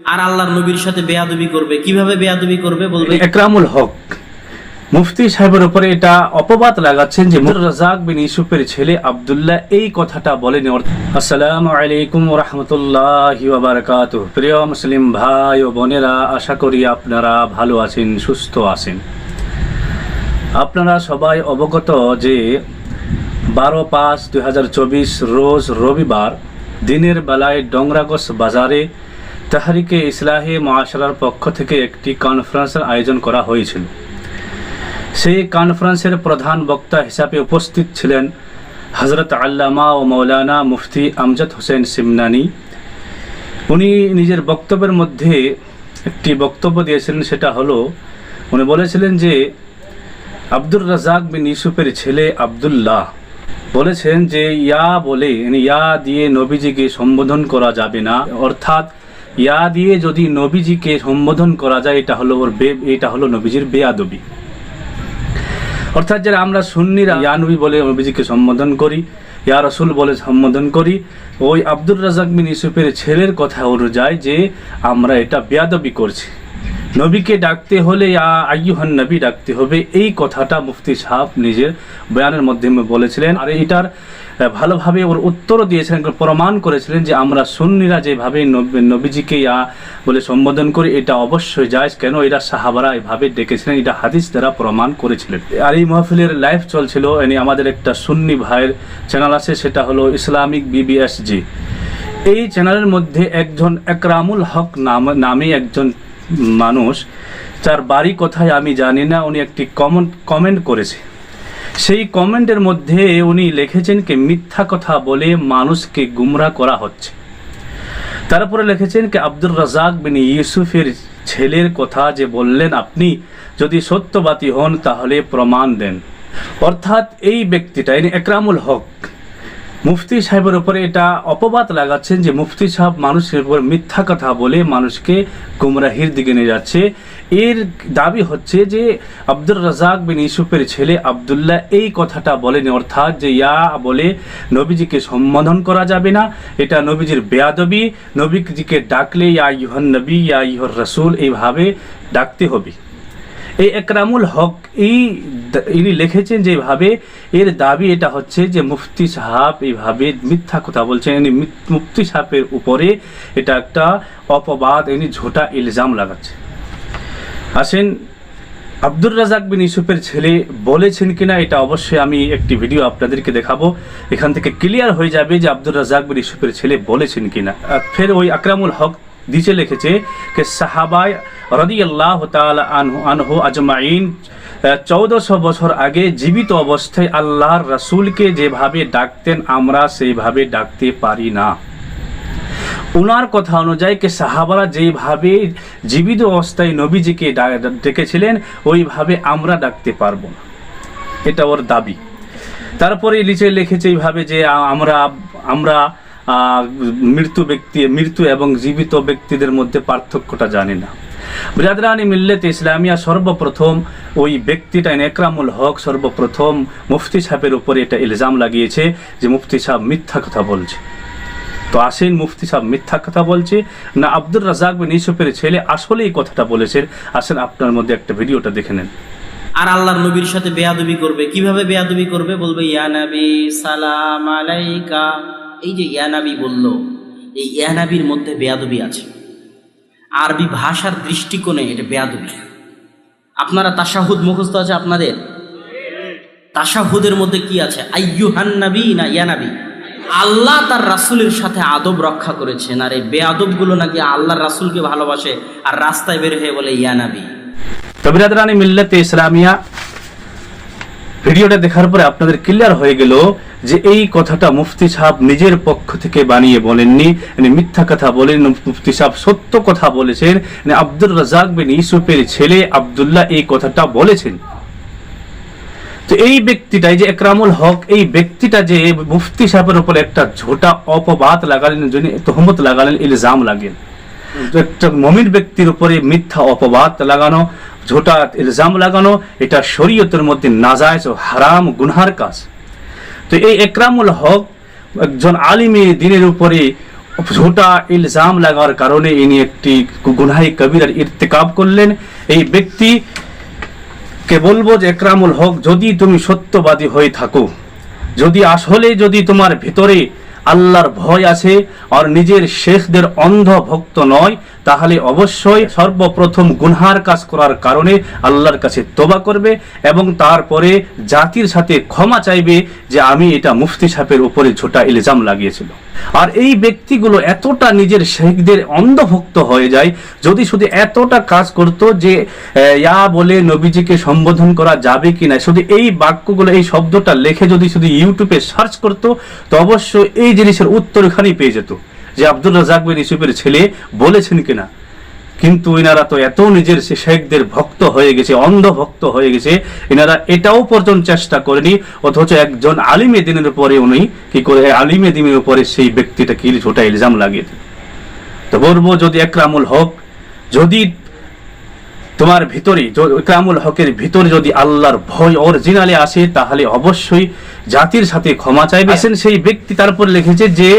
আর আল্লাহর নবীর সাথে বেয়াদবি করবে? কীভাবে বেয়াদবি করবে? বলবে একরামুল হক। মুফতি সাহেবের উপরে এটা অপবাদ লাগাচ্ছেন যে রাজাক বিন ইউসুফের ছেলে আব্দুল্লাহ এই কথাটা বলেনি। আসসালামু আলাইকুম রহমতুল্লাহ বারাকাত প্রিয় মুসলিম ভাই ও বোনেরা, আশা করি আপনারা ভালো আছেন, সুস্থ আছেন। আপনারা সবাই অবগত যে বারো পাঁচ দুই রোজ রবিবার দিনের বেলায় ডংরাগস বাজারে তাহারিকে ইসলাহি মহাশরার পক্ষ থেকে একটি কনফারেন্সের আয়োজন করা হয়েছিল। সেই কনফারেন্সের প্রধান বক্তা হিসাবে উপস্থিত ছিলেন হজরত আল্লামা ও মৌলানা মুফতি আমজাদ হোসেন সিমনানি। উনি নিজের বক্তব্যের মধ্যে একটি বক্তব্য দিয়েছিলেন, সেটা হলো, উনি বলেছিলেন যে, আব্দুর রাজাক বিন ইউসুফের ছেলে আব্দুল্লাহ বলেছেন যে, ইয়া বলে ইয়া দিয়ে নবীজিকে সম্বোধন করা যাবে না। অর্থাৎ ইয়া দিয়ে যদি নবীজিকে সম্বোধন করা যায়, এটা হলো ওর বে এটা হলো নবীজির বেয়াদবি। অর্থাৎ যারা আমরা সুন্নিরা, ইয়া নবী বলে নবীজিকে সম্বোধন করি, ইয়া রসুল বলে সম্বোধন করি, ওই আব্দুর রাজাক বিন ইউসুফের ছেলের কথা অনুযায়ী যে আমরা এটা বেয়াদবি করছি। নবীকে ডাকতে হলে, ইয়া আইয়ুহান নবী ডাকতে হবে। এই কথাটা মুফতি সাহেব নিজের বয়ানের মাধ্যমে বলেছিলেন। আর এটার ভালোভাবে ওর উত্তরও দিয়েছিলেন প্রমাণ করেছিলেন যে আমরা সুন্নিরা যেভাবে নবী- নবীজিকে ইয়া বলে সম্বোধন করি, এটা অবশ্যই যায়। কেন এটা সাহাবারা এভাবে ডেকেছিলেন, এটা হাদিস দ্বারা প্রমাণ করেছিলেন। আর এই মহফিলের লাইভ চলছিল, এনে আমাদের একটা সুন্নি ভাইয়ের চ্যানেল আছে, সেটা হলো ইসলামিক বিবিএসজি এই চ্যানেলের মধ্যে একজন একরামুল হক নাম, নামে একজন মানুষ, যার বাড়ি কোথায় আমি জানি না, উনি একটি কমেন্ট কমেন্ট করেছে। সেই কমেন্টের মধ্যে উনি লিখেছেন কি, মিথ্যা কথা বলে মানুষকে গুমরা করা হচ্ছে। তারপরে লিখেছেন কি, আব্দুর রাজাক বিন ইউসুফের ছেলের কথা যে বললেন আপনি, যদি সত্যবাদী হন তাহলে প্রমাণ দেন। অর্থাৎ এই ব্যক্তিটা, ইনি একরামুল হক মুফতি সাহেবের উপরে এটা অপবাদ লাগাচ্ছেন যে মুফতি সাহেব মানুষের উপর মিথ্যা কথা বলে মানুষকে গুমরাহির দিকে নিয়ে যাচ্ছে। এর দাবি হচ্ছে যে আব্দুর রাজাক বিন ইউসুফের ছেলে আব্দুল্লাহ এই কথাটা বলেনি, অর্থাৎ যে ইয়া বলে নবীজিকে সম্বোধন করা যাবে না, এটা নবীজির বেয়াদবি। নবীজিকে ডাকলে ইয়া ইহন নবী, ইয়া ইহর রসুল, এইভাবে ডাকতে হবে। এই একরামুল হক এই ইনি লিখেছেন যেভাবে এর দাবি এটা হচ্ছে যে মুফতি সাহাব এইভাবে মিথ্যা কথা বলছেন। ইনি মুফতি সাহেবের উপরে এটা একটা অপবাদ, ইনি ঝোটা, ইলজাম লাগাচ্ছে। আসেন, আব্দুর রাজাক বিন ইউসুফের ছেলে বলেছেন কিনা এটা অবশ্যই আমি একটি ভিডিও আপনাদেরকে দেখাবো। এখান থেকে ক্লিয়ার হয়ে যাবে যে আব্দুর রাজাক বিন ইউসুফের ছেলে বলেছেন কিনা। ফের ওই আকরামুল হক নিচে লিখেছে যে সাহাবায় রদি আল্লাহ আনহু আনহু আজমাইন চৌদশো বছর আগে জীবিত অবস্থায় আল্লাহর রাসূলকে যেভাবে ডাকতেন, আমরা সেইভাবে ডাকতে পারি না। ওনার কথা অনুযায়ী কে সাহাবারা যেভাবে জীবিত অবস্থায় নবীজিকে ডেকেছিলেন, ওইভাবে আমরা ডাকতে পারব না। এটা ওর দাবি। তারপরে নিচে লিখেছে এইভাবে যে আমরা আমরা মৃত্যু ব্যক্তি, মৃত্যু এবং জীবিত ব্যক্তিদের মধ্যে পার্থক্যটা জানি না। ব্রাদরানি মিল্লেত ইসলামিয়া সর্বপ্রথম ওই ব্যক্তিটা একরামুল হক সর্বপ্রথম মুফতি সাহেবের উপরে এটা ইলজাম লাগিয়েছে যে মুফতি সাহেব মিথ্যা কথা বলছে। তো আসেন মুফতি সাহেব মিথ্যা কথা বলছে, না আব্দুর রাজাক বিন ইউসুফের ছেলে আসলে এই কথাটা বলেছেন আসেন আপনার মধ্যে একটা ভিডিওটা দেখে নেন। আর আল্লাহর নবীর সাথে বেয়াদবি করবে, কীভাবে বেয়াদবি করবে? বলবে, ইয়া নবী সালাম আলাইকা। এই যে ইয়া নবী বলল, এই ইয়া নবীর মধ্যে বেয়াদবি আছে। আরবি ভাষার দৃষ্টিকোণে এটা বেয়াদবি। আপনারা তাশাহুদ মুখস্থ আছে আপনাদের? তাশাহুদের মধ্যে কি আছে? আইয়ুহান নবী না ইয়ানাবি? আল্লাহ তার রাসূলের সাথে আদব রক্ষা করেছেন, আর এই বেয়াদবগুলো নাকি আল্লাহর রাসুলকে ভালোবাসে আর রাস্তায় বের হয়ে বলে ইয়া নবী তো বিরাদরানি মিল্লাতে ইসলামিয়া, ভিডিওটা দেখার পরে আপনাদের ক্লিয়ার হয়ে গেল যে এই কথাটা মুফতি সাহেব নিজের পক্ষ থেকে বানিয়ে বলেননি মানে মিথ্যা কথা বলেন, মুফতি সাহেব সত্য কথা বলেছেন মানে আব্দুর রাজাক বিন ইউসুফের ছেলে আব্দুল্লাহ এই কথাটা বলেছেন। তো এই ব্যক্তিটা এই যে একরামুল হক, এই ব্যক্তিটা যে মুফতি সাহেবের উপর একটা ঝোটা অপবাদ লাগালেন যিনি তহমত লাগালেন, ইলজাম লাগেন একটা মমিন ব্যক্তির উপরে মিথ্যা অপবাদ লাগানো, ঝোটা, ইলজাম লাগানো, এটা শরীয়তের মধ্যে নাজায়জ ও হারাম, গুনহার কাজ। তো এই একরামুল হক একজন আলিমে দিনের উপরে ঝোটা, ইলজাম লাগার কারণে ইনি একটি গুনাহি কবিরার ইর্তেকাব করলেন। এই ব্যক্তি কে বলব যে একরামুল হক, যদি তুমি সত্যবাদী হয়ে থাকো, যদি আসলে যদি তোমার ভিতরে আল্লাহর ভয় আছে আর নিজের শেখদের অন্ধ ভক্ত নয়, তাহলে অবশ্যই সর্বপ্রথম গুনহার কাজ করার কারণে আল্লাহর কাছে তোবা করবে এবং তারপরে জাতির সাথে ক্ষমা চাইবে যে আমি এটা মুফতি সাহেবের উপরে ঝোটা, ইলজাম লাগিয়েছিল আর এই ব্যক্তিগুলো এতটা নিজের শেখদের অন্ধভক্ত হয়ে যায়, যদি শুধু এতটা কাজ করত যে ইয়া বলে নবীজিকে সম্বোধন করা যাবে কিনা, শুধু এই বাক্যগুলো, এই শব্দটা লেখে যদি শুধু ইউটিউবে সার্চ করত, তো অবশ্য এই জিনিসের উত্তর এখানেই পেয়ে যেত যে আব্দুল রাজাক বিন ইউসুফের ছেলে বলেছেন কিনা। কিন্তু এনারা তো এত নিজের শেখদের ভক্ত হয়ে গেছে অন্ধ ভক্ত হয়ে গেছে এনারা এটাও পর্যন্ত চেষ্টা করেনি অথচ একজন আলিমে দিনের উপরে উনি কি করে আলিমে দিনের উপরে সেই ব্যক্তিটা কি ছোটা ইলজাম লাগিয়ে দেন তো বলব যদি একরামুল হক যদি তোমার ভিতরে ইকরামুল হকের ভিতরে যদি আল্লাহর ভয় অরিজিনালে আসে তাহলে অবশ্যই জাতির সাথে ক্ষমা চাইবে। সেই ব্যক্তি তারপর লিখেছে যে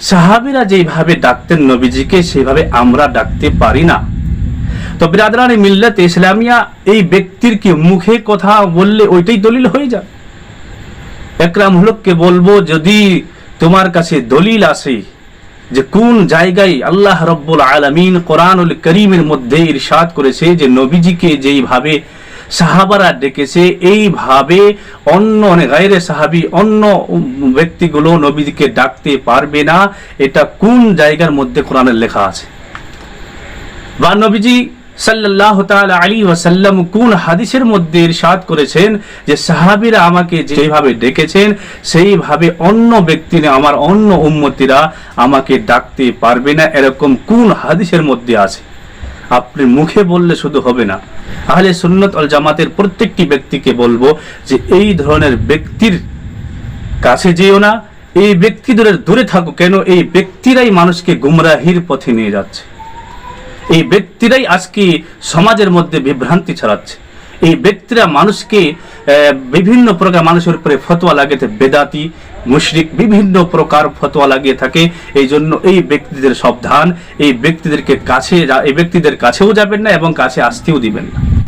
সাহাবিরা যেভাবে ডাকতেন নবীজিকে সেভাবে আমরা ডাকতে পারি না। তো বিরাদরানি মিল্লাত ইসলামিয়া এই ব্যক্তির কি মুখে কথা বললে ওইটাই দলিল হয়ে যায়? একরাম হলককে বলব, যদি তোমার কাছে দলিল আসে যে কোন জায়গায় আল্লাহ রব্বুল আলমিন কোরআনুল করিমের মধ্যে ইরশাদ করেছে যে নবীজিকে যেইভাবে সাহাবারা ডেকেছে, এইভাবে অন্য মানে গায়রে সাহাবি অন্য ব্যক্তিগুলো নবীজিকে ডাকতে পারবে না। এটা কোন জায়গার মধ্যে কোরআনের লেখা আছে? বা নবীজি সাল্লাহ তাআলা আলী ওয়াসাল্লাম কোন হাদিসের মধ্যে ইরশাদ করেছেন যে সাহাবীরা আমাকে যেভাবে ডেকেছেন, সেইভাবে অন্য ব্যক্তি আমার অন্য উম্মতিরা আমাকে ডাকতে পারবে না। এরকম কোন হাদিসের মধ্যে আছে? আপনি মুখে বললে শুধু হবে না। আহলে সুন্নত আল জামাতের প্রত্যেকটি ব্যক্তিকে বলব যে এই ধরনের ব্যক্তির কাছে যেও না এই ব্যক্তিদের দূরে থাকো কেন এই ব্যক্তিরাই মানুষকে গুমরাহির পথে নিয়ে যাচ্ছে। এই ব্যক্তিরাই আজকে সমাজের মধ্যে বিভ্রান্তি ছড়াচ্ছে। এই ব্যক্তিরা মানুষকে বিভিন্ন প্রকার মানুষের উপরে ফতোয়া থাকে, বেদাতি মুশরিক বিভিন্ন প্রকার ফতোয়া লাগিয়ে থাকে। এই জন্য এই ব্যক্তিদের সাবধান। এই ব্যক্তিদেরকে কাছে, এই ব্যক্তিদের কাছেও যাবেন না এবং কাছে আসতেও দিবেন না।